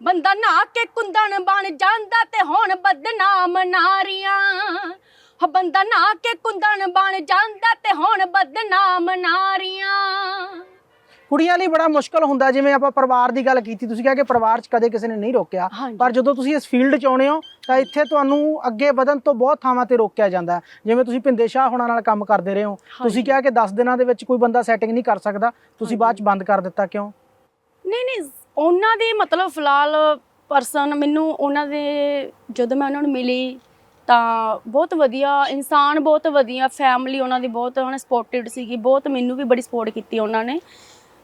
ਬੰਦਾ ਨਾ ਕੇ ਕੁੰਦਣ ਬਣ ਜਾਂਦਾ ਤੇ ਹੁਣ ਬਦਨਾਮ ਨਾਰੀਆਂ। ਹ, ਬੰਦਾ ਨਾ ਕੇ ਕੁੰਦਣ ਬਣ ਜਾਂਦਾ ਤੇ ਹੁਣ ਬਦਨਾਮ ਨਾਰੀਆਂ। ਕੁੜੀਆਂ ਲਈ ਬੜਾ ਮੁਸ਼ਕਲ ਹੁੰਦਾ ਜਿਵੇਂ ਆਪਾਂ ਪਰਿਵਾਰ ਦੀ ਗੱਲ ਕੀਤੀ ਤੁਸੀਂ ਕਿਹਾ ਕਿ ਪਰਿਵਾਰ 'ਚ ਕਦੇ ਕਿਸੇ ਨੇ ਨਹੀਂ ਰੋਕਿਆ। ਪਰ ਜਦੋਂ ਤੁਸੀਂ ਇਸ ਫੀਲਡ 'ਚ ਆਉਣੇ ਹੋ ਤਾਂ ਇੱਥੇ ਤੁਹਾਨੂੰ ਅੱਗੇ ਵਧਣ ਤੋਂ ਬਹੁਤ ਥਾਵਾਂ ਤੇ ਰੋਕਿਆ ਜਾਂਦਾ। ਜਿਵੇਂ ਤੁਸੀਂ ਭਿੰਦੇ ਸ਼ਾਹ ਹੋਣਾ ਨਾਲ ਕੰਮ ਕਰਦੇ ਰਹੇ ਹੋ ਤੁਸੀਂ। ਕਿਹਾ ਕਿ 10 ਦਿਨਾਂ ਦੇ ਵਿੱਚ ਕੋਈ ਬੰਦਾ ਸੈਟਿੰਗ ਨਹੀਂ ਕਰ ਸਕਦਾ ਤੁਸੀਂ ਬਾਅਦ 'ਚ ਬੰਦ ਕਰ ਦਿੱਤਾ ਕਿਉਂ ਨਹੀਂ ਨਹੀਂ ਉਹਨਾਂ ਦੇ ਮਤਲਬ ਫਿਲਹਾਲ ਪਰਸਨ ਮੈਨੂੰ ਉਹਨਾਂ ਦੇ ਜਦੋਂ ਮੈਂ ਉਹਨਾਂ ਨੂੰ ਮਿਲੀ ਤਾਂ ਬਹੁਤ ਵਧੀਆ ਇਨਸਾਨ ਬਹੁਤ ਵਧੀਆ ਫੈਮਿਲੀ ਉਹਨਾਂ ਦੀ ਬਹੁਤ ਉਹਨਾਂ ਸਪੋਰਟਡ ਸੀਗੀ ਬਹੁਤ ਮੈਨੂੰ ਵੀ ਬੜੀ ਸਪੋਰਟ ਕੀਤੀ ਉਹਨਾਂ ਨੇ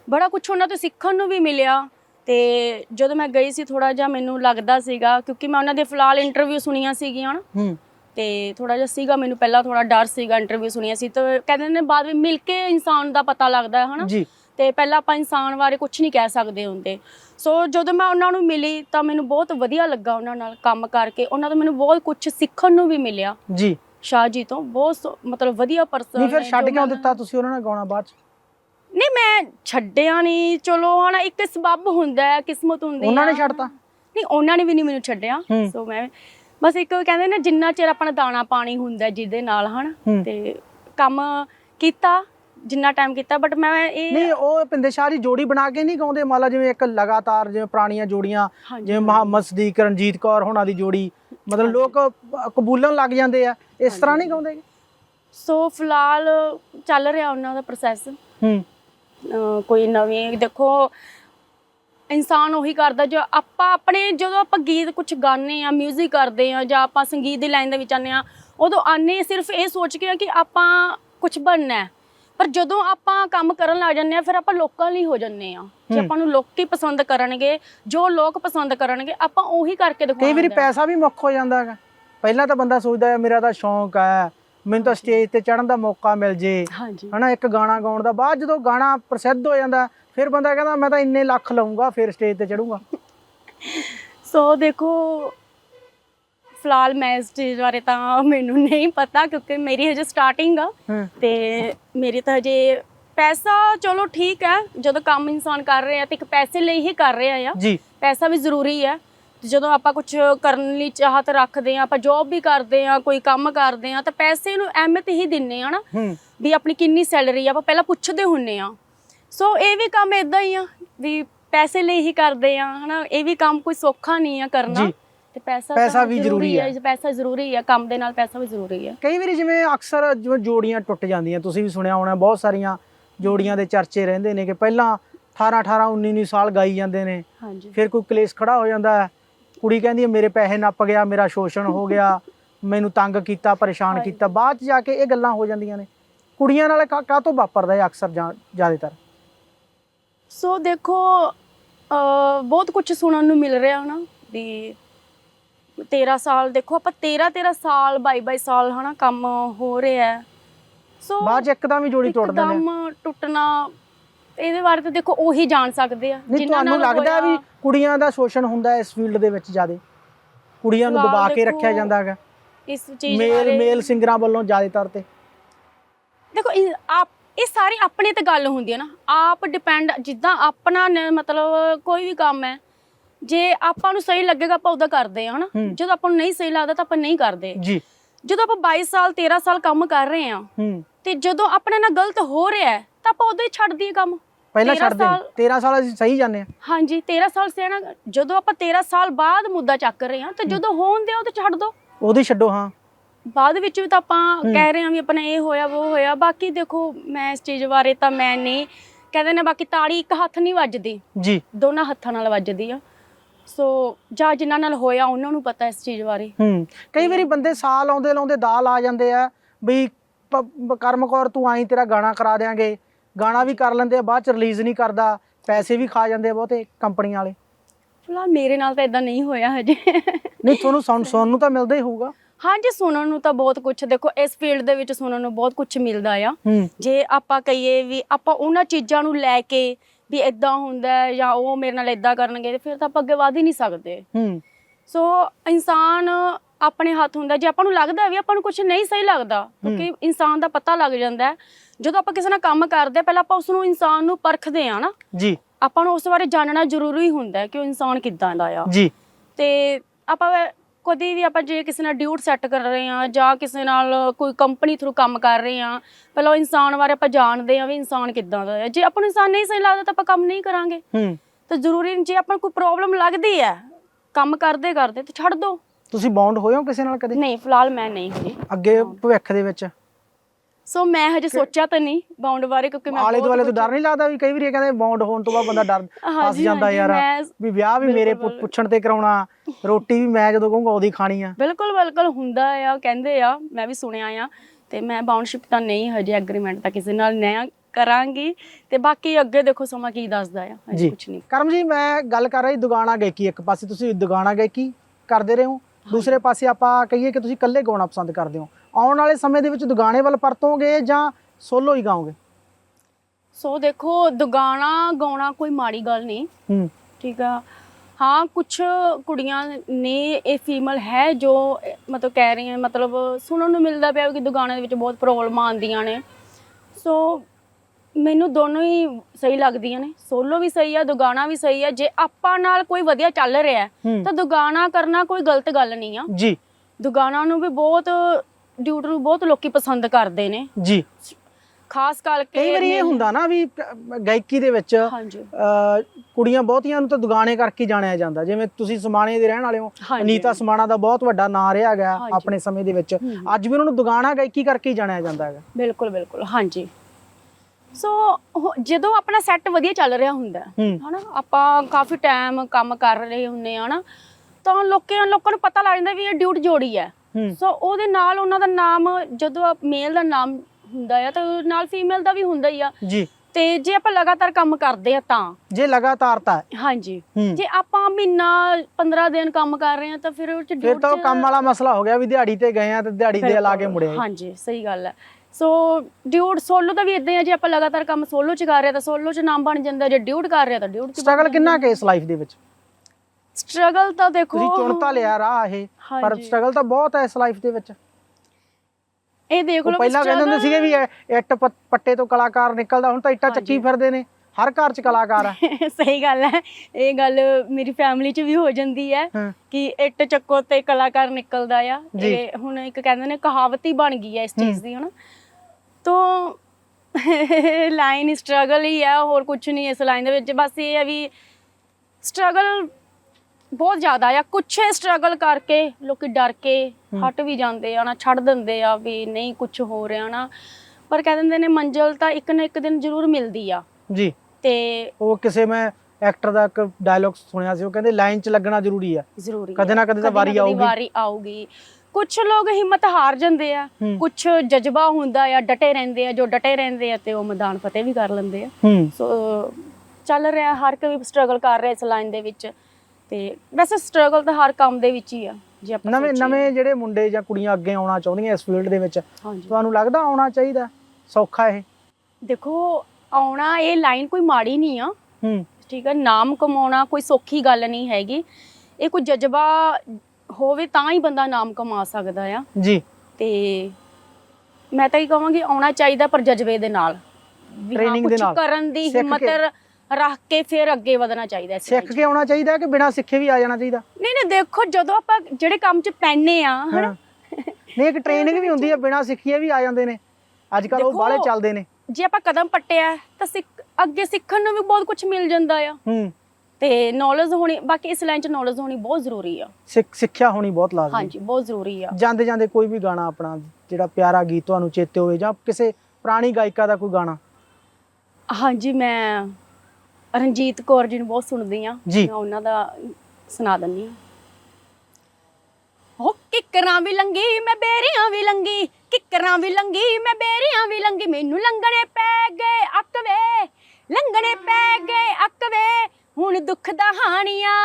ਬੜਾ ਕੁਝ ਉਹਨਾਂ ਤੋਂ ਸਿੱਖਣ ਨੂੰ ਵੀ ਮਿਲਿਆ ਤੇ ਜਦੋਂ ਮੈਂ ਗਈ ਸੀ ਥੋੜਾ ਜਿਹਾ ਮੈਨੂੰ ਲੱਗਦਾ ਸੀਗਾ ਕਿਉਂਕਿ ਮੈਂ ਉਹਨਾਂ ਦੇ ਫਿਲਹਾਲ ਇੰਟਰਵਿਊ ਸੁਣੀਆਂ ਸੀਗੀਆਂ ਨਾ। ਹੂੰ। ਤੇ ਥੋੜਾ ਜਿਹਾ ਸੀਗਾ ਮੈਨੂੰ ਪਹਿਲਾਂ ਥੋੜਾ ਡਰ ਸੀਗਾ ਇੰਟਰਵਿਊ ਸੁਣੀਆਂ ਸੀ ਤਾਂ ਕਹਿੰਦੇ ਨੇ ਬਾਅਦ ਵਿੱਚ ਮਿਲ ਕੇ ਇਨਸਾਨ ਦਾ ਪਤਾ ਲੱਗਦਾ ਹੈ ਹਨਾ। ਜੀ। ਤੇ ਪਹਿਲਾਂ ਆਪਾਂ ਇਨਸਾਨ ਬਾਰੇ ਕੁਝ ਨਹੀਂ ਕਹਿ ਸਕਦੇ ਹੁੰਦੇ। ਸੋ ਜਦੋਂ ਮੈਂ ਉਹਨਾਂ ਨੂੰ ਮਿਲੀ ਤਾਂ ਮੈਨੂੰ ਬਹੁਤ ਵਧੀਆ ਲੱਗਾ ਉਹਨਾਂ ਨਾਲ ਕੰਮ ਕਰਕੇ। ਉਹਨਾਂ ਤੋਂ ਮੈਨੂੰ ਬਹੁਤ ਕੁਝ ਸਿੱਖਣ ਨੂੰ ਵੀ ਮਿਲਿਆ। ਜੀ। ਸ਼ਾਹ ਜੀ ਤੋਂ ਬਹੁਤ ਮਤਲਬ ਵਧੀਆ ਪਰਸਨ ਨਹੀਂ ਫਿਰ ਛੱਡ ਕਿਉਂ ਦਿੱਤਾ ਤੁਸੀਂ ਉਹਨਾਂ ਨਾਲ ਗਾਉਣਾ ਬਾਅਦ 'ਚ? ਨਹੀਂ ਮੈਂ ਛੱਡਿਆ ਨਹੀਂ ਚਲੋ ਹਨਾ ਇੱਕ ਸਬੱਬ ਹੁੰਦਾ ਹੈ ਕਿਸਮਤ ਹੁੰਦੀ ਉਹਨਾਂ ਨੇ। ਛੱਡਤਾ? ਨਹੀਂ ਉਹਨਾਂ ਨੇ ਵੀ ਨਹੀਂ ਮੈਨੂੰ ਛੱਡਿਆ। ਸੋ ਮੈਂ ਬਸ ਇੱਕ ਕਹਿੰਦੇ ਨੇ ਜਿੰਨਾ ਚਿਰ ਆਪਣਾ ਦਾਣਾ ਪਾਣੀ ਹੁੰਦਾ ਜਿਹਦੇ ਨਾਲ ਹਨਾ। ਤੇ ਕੰਮ ਕੀਤਾ ਜਿੰਨਾ ਟਾਈਮ ਕੀਤਾ ਬਟ ਮੈਂ ਇਹ ਨਹੀਂ ਉਹ ਪਿੰਦੇ ਸ਼ਾਹ ਦੀ ਜੋੜੀ ਬਣਾ ਕੇ ਨਹੀਂ ਗਾਉਂਦੇ? ਮਾਲਾ ਜਿਵੇਂ ਇੱਕ ਲਗਾਤਾਰ ਜਿਵੇਂ ਪੁਰਾਣੀਆਂ ਜੋੜੀਆਂ ਜਿਵੇਂ ਮੁਹੰਮਦ ਸਦੀਕ ਰਣਜੀਤ ਕੌਰ ਹੋਣਾ ਦੀ ਜੋੜੀ ਮਤਲਬ ਲੋਕ ਕਬੂਲਣ ਲੱਗ ਜਾਂਦੇ ਆ। ਇਸ ਤਰ੍ਹਾਂ ਨਹੀਂ ਗਾਉਂਦੇ? ਸੋ ਫਿਲਹਾਲ ਚੱਲ ਰਿਹਾ ਉਹਨਾਂ ਦਾ ਪ੍ਰੋਸੈਸ ਹੂੰ। ਕੋਈ ਨਵੀਂ ਦੇਖੋ ਇਨਸਾਨ ਉਹੀ ਕਰਦਾ ਜੋ ਆਪਾਂ ਆਪਣੇ ਜਦੋਂ ਆਪਾਂ ਗੀਤ ਕੁਝ ਗਾਉਂਦੇ ਆ 뮤직 ਕਰਦੇ ਆ ਜਾਂ ਆਪਾਂ ਸੰਗੀਤ ਦੀ ਲਾਈਨ ਦੇ ਵਿੱਚ ਆਨੇ ਆ ਉਦੋਂ ਆਨੇ ਸਿਰਫ ਇਹ ਸੋਚ ਕੇ ਆ ਕਿ ਆਪਾਂ ਕੁਝ ਬਣਨਾ ਹੈ। ਪਰ ਜਦੋਂ ਆਪਾਂ ਕੰਮ ਕਰਨ ਲੱਗ ਜਾਂਦੇ ਆ ਫਿਰ ਆਪਾਂ ਲੋਕਾਂ ਲਈ ਹੋ ਜਾਂਦੇ ਆ ਜੇ ਹੂੰ। ਆਪਾਂ ਨੂੰ ਲੋਕੀ ਪਸੰਦ ਕਰਨਗੇ ਜੋ ਲੋਕ ਪਸੰਦ ਕਰਨਗੇ ਆਪਾਂ ਉਹੀ ਕਰਕੇ ਕਈ ਦਿਖਾਉਣਾ ਵਾਰੀ ਪੈਸਾ ਵੀ ਮੁੱਖ ਹੋ ਜਾਂਦਾ ਹੈਗਾ। ਪਹਿਲਾਂ ਤਾਂ ਬੰਦਾ ਸੋਚਦਾ ਹੈ ਮੇਰਾ ਤਾਂ ਸ਼ੌਂਕ ਹੈ ਮੈਨੂੰ ਤਾਂ ਸਟੇਜ ਤੇ ਚੜਨ ਦਾ ਮੌਕਾ ਮਿਲ ਜੇ। ਹਾਂਜੀ। ਹਨਾ ਇੱਕ ਗਾਣਾ ਗਾਉਣ ਦਾ ਬਾਅਦ ਜਦੋਂ ਗਾਣਾ ਪ੍ਰਸਿੱਧ ਹੋ ਜਾਂਦਾ ਫਿਰ ਬੰਦਾ ਕਹਿੰਦਾ ਮੈਂ ਤਾਂ ਇੰਨੇ ਲੱਖ ਲਵਾਂਗਾ ਫਿਰ ਸਟੇਜ ਤੇ ਚੜੂੰਗਾ ਸੋ ਦੇਖੋ ਫਿਲਹਾਲ ਮੈਂ ਇਸ ਚੀਜ਼ ਬਾਰੇ ਤਾਂ ਮੈਨੂੰ ਨਹੀਂ ਪਤਾ ਕਿਉਂਕਿ ਮੇਰੀ ਹਜੇ ਸਟਾਰਟਿੰਗ ਆ। ਤੇ ਮੇਰੀ ਤਾਂ ਹਜੇ ਪੈਸਾ ਚਲੋ ਠੀਕ ਹੈ ਜਦੋਂ ਕੰਮ ਇਨਸਾਨ ਕਰ ਰਿਹਾ ਤੇ ਇੱਕ ਪੈਸੇ ਲਈ ਹੀ ਕਰ ਰਿਹਾ ਆ। ਜੀ। ਪੈਸਾ ਵੀ ਜ਼ਰੂਰੀ ਹੈ ਜਦੋਂ ਆਪਾਂ ਕੁਝ ਕਰਨ ਲਈ ਚਾਹਤ ਰੱਖਦੇ ਆ ਆਪਾਂ ਜੌਬ ਵੀ ਕਰਦੇ ਆ ਕੋਈ ਕੰਮ ਕਰਦੇ ਆ ਤਾਂ ਪੈਸੇ ਨੂੰ ਅਹਿਮੀਅਤ ਹੀ ਦਿੰਨੇ ਆ ਨਾ ਵੀ ਆਪਣੀ ਕਿੰਨੀ ਸੈਲਰੀ ਆ ਆਪਾਂ ਪਹਿਲਾਂ ਪੁੱਛਦੇ ਹੁੰਨੇ ਆ ਸੋ ਇਹ ਵੀ ਕੰਮ ਇਦਾਂ ਹੀ ਆ ਵੀ ਪੈਸੇ ਲਈ ਹੀ ਕਰਦੇ ਆ ਹਨਾ? ਇਹ ਵੀ ਕੰਮ ਕੋਈ ਸੌਖਾ ਨਹੀਂ ਆ ਕਰਨਾ। ਜੀ। ਤੇ ਪੈਸਾ ਪੈਸਾ ਤਾਂ ਵੀ ਜ਼ਰੂਰੀ ਹੈ। ਪੈਸਾ ਜ਼ਰੂਰੀ ਹੈ ਕੰਮ ਦੇ ਨਾਲ ਪੈਸਾ ਵੀ ਜ਼ਰੂਰੀ ਹੈ ਕਈ ਵਾਰੀ ਜਿਵੇਂ ਅਕਸਰ ਜਿਵੇਂ ਜੋੜੀਆਂ ਟੁੱਟ ਜਾਂਦੀਆਂ ਤੁਸੀਂ ਵੀ ਸੁਣਿਆ ਹੋਣਾ ਬਹੁਤ ਸਾਰੀਆਂ ਜੋੜੀਆਂ ਦੇ ਚਰਚੇ ਰਹਿੰਦੇ ਨੇ ਕਿ ਪਹਿਲਾਂ 18 18 19 19 ਸਾਲ ਗਾਈ ਜਾਂਦੇ ਨੇ। ਹਾਂਜੀ। ਫਿਰ ਕੋਈ ਕਲੇਸ਼ ਖੜਾ ਹੋ ਜਾਂਦਾ ਹੈ। ਕੁੜੀ ਕਹਿੰਦੀ ਹੈ ਮੇਰੇ ਪੈਸੇ ਨੱਪ ਗਿਆ ਮੇਰਾ ਸ਼ੋਸ਼ਣ ਹੋ ਗਿਆ ਮੈਨੂੰ ਤੰਗ ਕੀਤਾ ਪਰੇਸ਼ਾਨ। ਕੀਤਾ। ਬਾਅਦ ਚ ਜਾ ਕੇ ਇਹ ਗੱਲਾਂ ਹੋ ਜਾਂਦੀਆਂ ਨੇ। ਕੁੜੀਆਂ ਨਾਲ ਕਾਹ ਤੋਂ ਵਾਪਰਦਾ ਹੈ ਅਕਸਰ ਜ਼ਿਆਦਾਤਰ? ਸੋ ਦੇਖੋ ਬਹੁਤ ਕੁਝ ਸੁਣਨ ਨੂੰ ਮਿਲ ਰਿਹਾ ਹਨਾ ਵੀ 13 ਸਾਲ ਦੇਖੋ ਆਪਾਂ 13 13 ਸਾਲ 22 22 ਸਾਲ ਹਨਾ ਕੰਮ ਹੋ ਰਿਹਾ ਸੋ ਬਾਅਦ ਚ ਇੱਕਦਮ ਹੀ ਜੋੜੀ ਤੋੜ ਦਿੰਦੇ ਨੇ ਇੱਕਦਮ ਟੁੱਟਣਾ ਇਹਦੇ ਬਾਰੇ ਤਾਂ ਦੇਖੋ ਉਹੀ ਜਾਣ ਸਕਦੇ ਆ ਨਹੀਂ ਤੁਹਾਨੂੰ ਲੱਗਦਾ ਵੀ ਕੁੜੀਆਂ ਦਾ ਸ਼ੋਸ਼ਣ ਹੁੰਦਾ ਇਸ ਫੀਲਡ ਦੇ ਵਿੱਚ ਜ਼ਿਆਦਾ? ਕੁੜੀਆਂ ਨੂੰ ਦਬਾ ਕੇ ਰੱਖਿਆ ਜਾਂਦਾ ਹੈਗਾ। ਇਸ ਚੀਜ਼ ਮੇਲ ਮੇਲ ਸਿੰਗਰਾਂ ਵੱਲੋਂ ਜ਼ਿਆਦਾਤਰ ਤੇ। ਦੇਖੋ ਇਹ ਆਪ ਇਹ ਸਾਰੀ ਆਪਣੇ ਤੇ ਗੱਲ ਹੁੰਦੀ ਹੈ ਨਾ। ਆਪ ਡਿਪੈਂਡ ਜਿੱਦਾਂ ਆਪਣਾ ਮਤਲਬ ਕੋਈ ਵੀ ਕੰਮ ਹੈ ਜੇ ਆਪਾਂ ਨੂੰ ਸਹੀ ਲੱਗੇਗਾ ਆਪਾਂ ਉਹਦਾ ਕਰਦੇ ਹਾਂ ਹਨਾ। ਜਦੋਂ ਆਪਾਂ ਨੂੰ ਨਹੀਂ ਸਹੀ ਲੱਗਦਾ ਤਾਂ ਆਪਾਂ ਨਹੀਂ ਕਰਦੇ। ਜੀ। ਜਦੋਂ ਆਪਾਂ 22 ਸਾਲ 13 ਸਾਲ ਕੰਮ ਕਰ ਰਹੇ ਹੂੰ। ਤੇ ਜਦੋਂ ਆਪਣੇ ਨਾਲ ਗਲਤ ਹੋ ਰਿਹਾ ਹੈ ਤਾਂ ਆਪਾਂ ਉਦੋਂ ਹੀ ਛੱਡ ਦਈਏ ਕੰਮ। ਪਹਿਲਾਂ 13 ਛੱਡਦੇ ਨੇ ਸਾਲ- 13 ਸਾਲ ਅਸੀਂ ਸਹੀ ਜਾਂਦੇ ਆ ਹਾਂਜੀ 13 ਸਾਲ ਸਿਆਣਾ ਜਦੋਂ ਆਪਾਂ 13 ਸਾਲ ਬਾਅਦ ਮੁੱਦਾ ਚੱਕ ਰਹੇ ਹਾਂ ਤਾਂ ਜਦੋਂ ਹੋਣ ਦਿਓ ਤਾਂ ਛੱਡ ਦੋ। ਉਹਦੀ ਛੱਡੋ ਹਾਂ। ਬਾਅਦ ਵਿੱਚ ਵੀ ਤਾਂ ਆਪਾਂ ਕਹਿ ਰਹੇ ਹਾਂ ਵੀ ਆਪਣਾ ਇਹ ਹੋਇਆ ਉਹ ਹੋਇਆ। ਬਾਕੀ ਦੇਖੋ ਮੈਂ ਇਸ ਚੀਜ਼ ਬਾਰੇ ਤਾਂ ਮੈਂ ਨਹੀਂ। ਕਹਿੰਦੇ ਨੇ ਬਾਕੀ ਤਾੜੀ ਇੱਕ ਹੱਥ ਨਹੀਂ ਵੱਜਦੀ। ਜੀ। ਦੋਨਾਂ ਹੱਥਾਂ ਨਾਲ ਵੱਜਦੀ ਆ। ਸੋ ਜਾਂ ਜਿਨ੍ਹਾਂ ਨਾਲ ਹੋਇਆ ਉਹਨਾਂ ਨੂੰ ਪਤਾ ਇਸ ਚੀਜ਼ ਬਾਰੇ। ਹੂੰ। ਕਈ ਵਾਰੀ ਬੰਦੇ ਸਾਲ ਆਉਂਦੇ ਲਾਉਂਦੇ ਦਾਲ ਆ ਜਾਂਦੇ ਆ ਵੀ ਪ- ਪ- ਕਰਮ ਕੌਰ ਤੂੰ ਆਈ ਤੇਰਾ ਗਾਣਾ ਕਰਾ ਦਿਆਂਗੇ। ਗਾਣਾ ਵੀ ਕਰ ਲੈਂਦੇ ਆ ਬਾਅਦ ਚ ਰਿਲੀਜ਼ ਨਹੀਂ ਕਰਦਾ ਪੈਸੇ ਵੀ ਖਾ ਜਾਂਦੇ ਆ ਬਹੁਤੇ ਕੰਪਨੀਆਂ ਵਾਲੇ। ਫਿਲਹਾਲ ਮੇਰੇ ਨਾਲ ਤਾਂ ਇਦਾਂ ਨਹੀਂ ਹੋਇਆ ਹਜੇ। ਨਹੀਂ ਤੁਹਾਨੂੰ ਸੁਣ ਸੁਣਨ ਨੂੰ ਤਾਂ ਮਿਲਦਾ ਹੀ ਹੋਊਗਾ। ਹਾਂਜੀ ਸੁਣਨ ਨੂੰ ਤਾਂ ਬਹੁਤ ਕੁਝ ਦੇਖੋ ਇਸ ਫੀਲਡ ਦੇ ਵਿੱਚ ਸੁਣਨ ਨੂੰ ਬਹੁਤ ਕੁਝ ਮਿਲਦਾ ਆ। ਹੂੰ। ਜੇ ਆਪਾਂ ਕਹੀਏ ਵੀ ਆਪਾਂ ਉਹਨਾਂ ਚੀਜ਼ਾਂ ਨੂੰ ਲੈ ਕੇ ਵੀ ਇਦਾਂ ਹੁੰਦਾ ਹੈ ਜਾਂ ਉਹ ਮੇਰੇ ਨਾਲ ਇਦਾਂ ਕਰਨਗੇ ਤੇ ਫਿਰ ਤਾਂ ਆਪਾਂ ਅੱਗੇ ਵਧ ਹੀ ਨਹੀਂ ਸਕਦੇ। ਹੂੰ। ਸੋ ਇਨਸਾਨ ਆਪਣੇ ਹੱਥ ਹੁੰਦਾ ਜੇ ਆਪਾਂ ਨੂੰ ਲੱਗਦਾ ਵੀ ਆਪਾਂ ਨੂੰ ਕੁਝ ਨਹੀਂ ਸਹੀ ਲੱਗਦਾ ਕਿਉਂਕਿ ਇਨਸਾਨ ਦਾ ਪਤਾ ਲੱਗ ਜਾਂਦਾ ਹੈ ਜਦੋਂ ਆਪਾਂ ਕਿਸੇ ਨਾਲ ਕੰਮ ਕਰਦੇ ਹਾਂ, ਪਹਿਲਾਂ ਆਪਾਂ ਉਸ ਨੂੰ ਇਨਸਾਨ ਨੂੰ ਪਰਖਦੇ ਆ ਨਾ। ਜੀ। ਆਪਾਂ ਨੂੰ ਉਸ ਬਾਰੇ ਜਾਣਨਾ ਜ਼ਰੂਰੀ ਹੁੰਦਾ ਹੈ ਕਿ ਉਹ ਇਨਸਾਨ ਕਿੱਦਾਂ ਦਾ ਆ। ਜੀ। ਤੇ ਆਪਾਂ ਕਦੀ ਵੀ ਆਪਾਂ ਜੇ ਕਿਸੇ ਨਾਲ ਡਿਊਟ ਸੈੱਟ ਕਰ ਰਹੇ ਆ ਜਾਂ ਕਿਸੇ ਨਾਲ ਕੋਈ ਕੰਪਨੀ ਥਰੂ ਕੰਮ ਕਰ ਰਹੇ ਆ ਪਹਿਲਾਂ ਉਹ ਇਨਸਾਨ ਬਾਰੇ ਆਪਾਂ ਜਾਣਦੇ ਆ ਵੀ ਇਨਸਾਨ ਕਿੱਦਾਂ ਦਾ ਹੈ ਜੇ ਆਪਾਂ ਨੂੰ ਇਨਸਾਨ ਨਹੀਂ ਸਹੀ ਲੱਗਦਾ ਤਾਂ ਆਪਾਂ ਕੰਮ ਨਹੀਂ ਕਰਾਂਗੇ। ਹੂੰ। ਤਾਂ ਜ਼ਰੂਰੀ ਨਹੀਂ ਜੇ ਆਪਾਂ ਨੂੰ ਕੋਈ ਪ੍ਰੋਬਲਮ ਲੱਗਦੀ ਹੈ ਕੰਮ ਕਰਦੇ ਕਰਦੇ ਤਾਂ ਛੱਡ ਦੋ। ਤੁਸੀਂ ਬੌਂਡ ਹੋਏ ਹੋ ਕਿਸੇ ਨਾਲ ਕਦੇ? ਨਹੀਂ ਫਿਲਹਾਲ ਮੈਂ ਨਹੀਂ ਹੋਈ। ਅੱਗੇ ਭਵਿੱਖ ਦੇ ਵਿੱਚ? ਸੋ ਮੈਂ ਹਜੇ ਸੋਚਿਆ ਤਾਂ ਨਹੀਂ ਬਾਉਂਡ ਬਾਰੇ ਕਿਉਂਕਿ ਮੈਂ ਆਲੇ ਦੁਆਲੇ ਤੋਂ ਡਰ ਨਹੀਂ ਲੱਗਦਾ ਵੀ ਕਈ ਵਾਰੀ ਇਹ ਕਹਿੰਦੇ ਬੌਂਡ ਹੋਣ ਤੋਂ ਬਾਅਦ ਬੰਦਾ ਡਰ ਫਸ ਜਾਂਦਾ ਯਾਰ ਵੀ ਵਿਆਹ ਵੀ ਮੇਰੇ। ਪੁੱਛਣ ਤੇ ਕਰਾਉਣਾ ਰੋਟੀ ਵੀ ਮੈਂ ਜਦੋਂ ਕਹੂੰਗਾ ਉਹਦੀ ਖਾਣੀ ਆ। ਬਿਲਕੁਲ ਬਿਲਕੁਲ ਹੁੰਦਾ ਆ ਕਹਿੰਦੇ ਆ ਮੈਂ ਵੀ ਸੁਣਿਆ ਆ ਤੇ ਮੈਂ ਬਾਉਂਡਸ਼ਿਪ ਤਾਂ ਨਹੀਂ ਹਜੇ ਐਗਰੀਮੈਂਟ ਤਾਂ ਕਿਸੇ ਨਾਲ ਨया ਕਰਾਂਗੀ ਤੇ ਬਾਕੀ ਅੱਗੇ ਦੇਖੋ ਸਮਾਂ ਕੀ ਦੱਸਦਾ ਆ ਹਜੇ ਕੁਝ ਨਹੀਂ। ਕਰਮ ਜੀ ਮੈਂ ਗੱਲ ਕਰ ਰਹੀ ਦੁਗਾਣਾ ਗਾਇਕੀ ਇੱਕ ਪਾਸੇ ਤੁਸੀਂ ਦੁਗਾਣਾ ਗਾਇਕੀ ਕਰਦੇ ਰਹੇ। ਹੋ ਦੂਸਰੇ ਪਾਸੇ ਆਪਾਂ ਕਹੀਏ ਕਿ ਤੁਸੀਂ ਇਕੱਲੇ ਗਾਉਣਾ ਪਸੰਦ ਕਰਦੇ ਹੋ। ਆਉਣ ਵਾਲੇ ਸਮੇਂ ਦੇ ਵਿੱਚ ਦੁਗਾਣੇ ਵੱਲ ਪਰਤੋਗੇ ਜਾਂ ਸੋਲੋ ਹੀ ਗਾਓਗੇ? ਸੋ ਦੇਖੋ ਦੁਗਾਣਾ ਗਾਉਣਾ ਕੋਈ ਮਾੜੀ ਗੱਲ ਨਹੀਂ। ਹੂੰ। ਠੀਕ ਆ। ਹਾਂ ਕੁਝ ਕੁੜੀਆਂ ਨੇ ਇਹ ਫੀਮੇਲ ਹੈ ਜੋ ਮਤਲਬ ਕਹਿ ਰਹੀਆਂ ਮਤਲਬ ਸੁਣਨ ਨੂੰ ਮਿਲਦਾ ਪਿਆ ਕਿ ਦੁਗਾਣੇ ਦੇ ਵਿੱਚ ਬਹੁਤ ਪ੍ਰੋਬਲਮਾਂ ਆਉਂਦੀਆਂ ਨੇ। ਸੋ ਮੈਨੂੰ ਦੋਨੋਂ ਹੀ ਸਹੀ ਲੱਗਦੀਆਂ ਨੇ। ਸੋਲੋ ਵੀ ਸਹੀ ਆ ਦੁਗਾਣਾ ਵੀ ਸਹੀ ਆ। ਜੇ ਆਪਾਂ ਨਾਲ ਕੋਈ ਵਧੀਆ ਚੱਲ ਰਿਹਾ ਤਾਂ ਦੁਗਾਣਾ ਕਰਨਾ ਕੋਈ ਗਲਤ ਗੱਲ ਨਹੀਂ ਆ। ਜੀ। ਦੁਗਾਣਾ ਨੂੰ ਵੀ ਬਹੁਤ ਡਿਊਟ ਨੂੰ ਬਹੁਤ ਲੋਕੀ ਪਸੰਦ ਕਰਦੇ ਨੇ। ਜੀ। ਖਾਸ ਕਰਕੇ ਕਈ ਵਾਰੀ ਇਹ ਹੁੰਦਾ ਨਾ ਵੀ ਗਾਇਕੀ ਦੇ ਵਿੱਚ ਹਾਂਜੀ। ਕੁੜੀਆਂ ਬਹੁਤੀਆਂ ਨੂੰ ਤਾਂ ਦੁਗਾਣੇ ਕਰਕੇ ਜਾਣਿਆ ਜਾਂਦਾ। ਜਿਵੇਂ ਤੁਸੀਂ ਸਮਾਣੇ ਦੇ ਰਹਿਣ ਵਾਲੇ ਹੋ। ਅਨੀਤਾ ਸਮਾਣਾ ਦਾ ਬਹੁਤ ਵੱਡਾ ਨਾਂ ਰਿਹਾ ਹੈਗਾ। ਆਪਣੇ ਸਮੇਂ ਦੇ ਵਿੱਚ। ਅੱਜ ਵੀ ਉਹਨਾਂ ਨੂੰ ਦੁਗਾਣਾ ਗਾਇਕੀ ਕਰਕੇ ਹੀ ਜਾਣਿਆ ਜਾਂਦਾ ਹੈਗਾ। ਬਿਲਕੁਲ ਬਿਲਕੁਲ। ਹਾਂਜੀ। ਸੋ ਜਦੋਂ ਆਪਣਾ ਸੈੱਟ ਵਧੀਆ ਚੱਲ ਰਿਹਾ ਹੁੰਦਾ ਹਨਾ ਆਪਾਂ ਕਾਫੀ ਟਾਈਮ ਕੰਮ ਕਰ ਰਹੇ ਹੁੰਨੇ ਆ ਹਨਾ ਤਾਂ ਲੋਕਾਂ ਲੋਕਾਂ ਨੂੰ ਪਤਾ ਲੱਗ ਜਾਂਦਾ ਵੀ ਇਹ ਡਿਊਟ ਜੋੜੀ ਹੈ। ਹੂੰ। ਸੋ ਉਹਦੇ ਨਾਲ ਉਹਨਾਂ ਦਾ ਨਾਮ ਜਦੋਂ ਮੇਲ ਦਾ ਨਾਮ ਹੁੰਦਾ ਆ ਤਾਂ ਨਾਲ ਫੀਮੇਲ ਦਾ ਵੀ ਹੁੰਦਾ ਹੀ ਆ। ਜੀ। ਤੇ ਜੇ ਆਪਾਂ ਲਗਾਤਾਰ ਕੰਮ ਕਰਦੇ ਆ ਤਾਂ। ਜੇ ਲਗਾਤਾਰਤਾ ਹੈ ਹਾਂਜੀ। ਜੇ ਆਪਾਂ ਮਹੀਨਾ 15 ਦਿਨ ਕੰਮ ਕਰ ਰਹੇ ਆ ਤਾਂ ਫਿਰ ਉਹ ਚ ਫਿਰ ਤਾਂ ਕੰਮ ਵਾਲਾ ਮਸਲਾ ਹੋ ਗਿਆ ਵੀ ਦਿਹਾੜੀ ਤੇ ਗਏ ਆ ਤੇ ਦਿਹਾੜੀ ਦੇ ਲਾ ਕੇ ਮੁੜਿਆ ਹਾਂਜੀ ਸਹੀ ਗੱਲ ਹੈ ਸੋ ਡਿਊਟ ਸੋਲੋ ਦਾ ਵੀ ਇਦਾਂ ਹੀ ਆ ਜੇ ਆਪਾਂ ਲਗਾਤਾਰ ਕੰਮ ਸੋਲੋ ਚ ਕਰ ਰਹੇ ਤਾਂ ਸੋਲੋ ਚ ਨਾਮ ਬਣ ਜਾਂਦਾ ਜੇ ਡਿਊਟ ਕਰ ਰਹੇ ਤਾਂ ਡਿਊਟ ਚ ਸਟਰਗਲ ਕਿੰਨਾ ਕੇ ਇਸ ਲਾਈਫ ਦੇ ਵਿੱਚ? ਸਟਰਗਲ ਤਾਂ ਦੇਖੋ ਤੁਸੀਂ ਚੁਣ ਤਾਂ ਲਿਆ ਰਾਹ ਇਹ ਪਰ ਹਾਂਜੀ। ਸਟਰਗਲ ਤਾਂ ਬਹੁਤ ਹੈ ਇਸ ਲਾਈਫ ਦੇ ਵਿੱਚ। ਇਹ ਦੇਖ ਉਹ ਲਓ ਪਹਿਲਾਂ ਕਹਿੰਦੇ ਹੁੰਦੇ ਸੀਗੇ ਵੀ ਇਹ ਇੱਟ ਪ- ਪੱਟੇ ਤੋਂ ਕਲਾਕਾਰ ਨਿਕਲਦਾ ਹੁਣ ਤਾਂ ਇੱਟਾਂ ਚੱਕੀ ਫਿਰਦੇ ਨੇ। ਹਰ ਘਰ 'ਚ ਕਲਾਕਾਰ ਆ। [LAUGHS] ਸਹੀ ਗੱਲ ਹੈ। ਇਹ ਗੱਲ ਮੇਰੀ ਫੈਮਿਲੀ 'ਚ ਵੀ ਹੋ ਜਾਂਦੀ ਹੈ ਹਾਂ। ਕਿ ਇੱਟ ਚੱਕੋ ਤੇ ਕਲਾਕਾਰ ਨਿਕਲਦਾ ਆ। ਜੀ। ਇਹ ਹੁਣ ਇੱਕ ਕਹਿੰਦੇ ਨੇ ਕਹਾਵਤ ਹੀ ਬਣ ਗਈ ਹੈ ਇਸ ਚੀਜ਼ ਦੀ ਹਨਾ। ਤੋਂ ਲਾਈਨ ਸਟਰਗਲ ਹੀ ਹੈ ਹੋਰ ਕੁਝ ਨਹੀਂ ਇਸ ਲਾਈਨ ਦੇ ਵਿੱਚ। ਬਸ ਇਹ ਹੈ ਵੀ ਸਟਰਗਲ ਬਹੁਤ ਜ਼ਿਆਦਾ ਆ। ਕੁਛ ਸਟਰਗਲ ਕਰਕੇ ਲੋਕੀ ਡਰ ਕੇ ਹਟ ਵੀ ਜਾਂਦੇ ਆ ਨਾ ਛੱਡ ਦਿੰਦੇ ਆ ਵੀ ਨਹੀਂ ਕੁਝ ਹੋ ਰਿਹਾ ਨਾ। ਪਰ ਕਹਿ ਦਿੰਦੇ ਨੇ ਮੰਜ਼ਲ ਤਾਂ ਇੱਕ ਨਾ ਇੱਕ ਦਿਨ ਜ਼ਰੂਰ ਮਿਲਦੀ ਆ। ਜੀ। ਤੇ ਉਹ ਕਿਸੇ ਮੈਂ ਐਕਟਰ ਦਾ ਇੱਕ ਡਾਇਲੌਗ ਸੁਣਿਆ ਸੀ ਉਹ ਕਹਿੰਦੇ ਲਾਈਨ 'ਚ ਲੱਗਣਾ ਜ਼ਰੂਰੀ ਆ। ਜ਼ਰੂਰੀ ਕਦੇ ਨਾ ਕਦੇ ਤਾਂ ਵਾਰੀ ਆਊਗੀ। ਵਾਰੀ ਆਊਗੀ। ਕੁਝ ਲੋਕ ਹਿੰਮਤ ਹਾਰ ਜਾਂਦੇ ਆ। ਕੁਝ ਜਜ਼ਬਾ ਹੁੰਦਾ ਆ ਡਟੇ ਰਹਿੰਦੇ ਆ ਜੋ ਡਟੇ ਰਹਿੰਦੇ ਆ ਤੇ ਉਹ ਮੈਦਾਨ ਫਤਿਹ ਵੀ ਕਰ ਲੈਂਦੇ ਆ। ਸੋ ਚੱਲ ਰਿਹਾ ਹਰ ਕੋਈ ਸਟਰਗਲ ਕਰ ਰਿਹਾ ਇਸ ਲਾਈਨ ਦੇ ਵਿੱਚ। ਤੇ ਵੈਸੇ ਸਟਰਗਲ ਤਾਂ ਹਰ ਕੰਮ ਦੇ ਵਿੱਚ ਹੀ ਆ ਜੇ ਆਪਾਂ ਨਵੇਂ ਸੋਚੀਏ। ਨਵੇਂ ਜਿਹੜੇ ਮੁੰਡੇ ਜਾਂ ਕੁੜੀਆਂ ਅੱਗੇ ਆਉਣਾ ਚਾਹੁੰਦੀਆਂ ਇਸ ਫੀਲਡ ਦੇ ਵਿੱਚ ਹਾਂਜੀ। ਤੁਹਾਨੂੰ ਲੱਗਦਾ ਆਉਣਾ ਚਾਹੀਦਾ ਸੌਖਾ ਇਹ? ਦੇਖੋ ਆਉਣਾ ਇਹ ਲਾਈਨ ਕੋਈ ਮਾੜੀ ਨਹੀਂ ਆ। ਹੂੰ। ਠੀਕ ਹੈ ਨਾਮ ਕਮਾਉਣਾ ਕੋਈ ਸੌਖੀ ਗੱਲ ਨਹੀਂ ਹੈਗੀ। ਇਹ ਕੋਈ ਜਜ਼ਬਾ ਹੋਵੇ ਤਾਂ ਹੀ ਬੰਦਾ ਨਾਮ ਕਮਾ ਸਕਦਾ ਆ। ਜੀ। ਤੇ ਮੈਂ ਤਾਂ ਇਹ ਕਹਾਂਗੀ ਆਉਣਾ ਚਾਹੀਦਾ ਪਰ ਜਜ਼ਬੇ ਦੇ ਨਾਲ। ਵੀ ਹਾਂ Training ਦੇ ਕੁਝ ਨਾਲ। ਕਰਨ ਦੀ ਸਿੱਖ ਹਿੰਮਤ ਕੇ। ਰੱਖ ਕੇ ਫਿਰ ਅੱਗੇ ਵਧਣਾ ਚਾਹੀਦਾ ਇਸ ਸਿੱਖ। ਕੇ ਆਉਣਾ ਚਾਹੀਦਾ ਕਿ ਬਿਨਾਂ ਸਿੱਖੇ ਵੀ ਆ ਜਾਣਾ ਚਾਹੀਦਾ? ਨਹੀਂ ਨਹੀਂ ਦੇਖੋ ਜਦੋਂ ਆਪਾਂ ਜਿਹੜੇ ਕੰਮ 'ਚ ਪੈਨੇ ਆ ਹਨਾ? ਨਹੀਂ ਇੱਕ ਟ੍ਰੇਨਿੰਗ ਵੀ ਹੁੰਦੀ ਹੈ ਬਿਨਾਂ ਸਿੱਖੀਏ ਵੀ ਆ ਜਾਂਦੇ ਨੇ। ਅੱਜ ਕੱਲ ਉਹ ਬਾਹਲੇ ਚੱਲਦੇ ਨੇ। ਜੇ ਆਪਾਂ ਕਦਮ ਪੱਟਿਆ ਤਾਂ ਸਿੱਖ ਅੱਗੇ ਸਿੱਖਣ ਨੂੰ ਵੀ ਬਹੁਤ ਕੁਝ ਮਿਲ ਜਾਂਦਾ ਆ। ਹੂੰ। ਤੇ ਨੌਲੇਜ ਹੋਣੀ ਬਾਕੀ ਇਸ ਲਾਈਨ 'ਚ ਨੌਲੇਜ ਹੋਣੀ ਬਹੁਤ ਜ਼ਰੂਰੀ ਆ। ਸਿੱਖ ਸਿੱਖਿਆ ਹੋਣੀ ਬਹੁਤ ਲਾਜ਼ਮੀ। ਹਾਂਜੀ ਬਹੁਤ ਜ਼ਰੂਰੀ ਆ। ਜਾਂਦੇ ਜਾਂਦੇ ਕੋਈ ਵੀ ਗਾਣਾ ਆਪਣਾ ਜਿਹੜਾ ਪਿਆਰਾ ਗੀਤ ਤੁਹਾਨੂੰ ਚੇਤੇ ਹੋਵੇ ਜਾਂ ਕਿਸੇ ਪੁਰਾਣੀ ਗਾਇਕਾ ਦਾ ਕੋਈ ਗਾਣਾ। ਹਾਂਜੀ ਮੈਂ ਰਣਜੀਤ ਕੌਰ ਜੀ ਨੂੰ ਬਹੁਤ ਸੁਣਦੀ ਆ ਜੀ। ਮੈਂ ਉਹਨਾਂ ਦਾ ਸੁਣਾ ਦਿੰਨੀ ਆ ਹੋ ਕਿੱਕਰਾਂ ਵੀ ਲੰਗੀ ਮੈਂ ਬੇਰੀਆਂ ਵੀ ਲੰਗੀ ਕਿੱਕਰਾਂ ਵੀ ਲੰਗੀ ਮੈਂ ਬੇਰੀਆਂ ਵੀ ਲੰਗੀ ਮੈਨੂੰ ਲੰਗਣੇ ਪੈ ਗਏ ਅੱਕ ਵੇ ਲੰਗਣੇ ਪੈ ਗਏ ਅੱਕ ਵੇ ਹੁਣ ਦੁੱਖ ਦਾ ਹਾਣੀਆਂ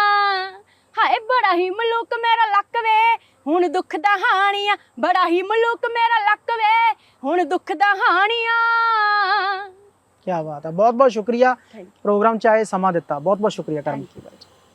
ਹਾਏ ਬੜਾ ਹੀ ਮਲੂਕ ਮੇਰਾ ਲੱਕ ਵੇ ਹੁਣ ਦੁੱਖ ਦਾ ਹਾਣੀਆਂ ਬੜਾ ਹੀ ਮਲੂਕ ਮੇਰਾ ਲੱਕ ਵੇ ਹੁਣ ਦੁੱਖ ਦਾ ਹਾਣੀਆਂ ਕੀ ਬਾਤ ਹੈ ਬਹੁਤ ਬਹੁਤ ਸ਼ੁਕਰੀਆ ਪ੍ਰੋਗਰਾਮ ਚ ਆਏ ਸਮਾਂ ਦਿੱਤਾ। ਬਹੁਤ ਬਹੁਤ ਸ਼ੁਕਰੀਆ ਕਰਮ। ਯੂ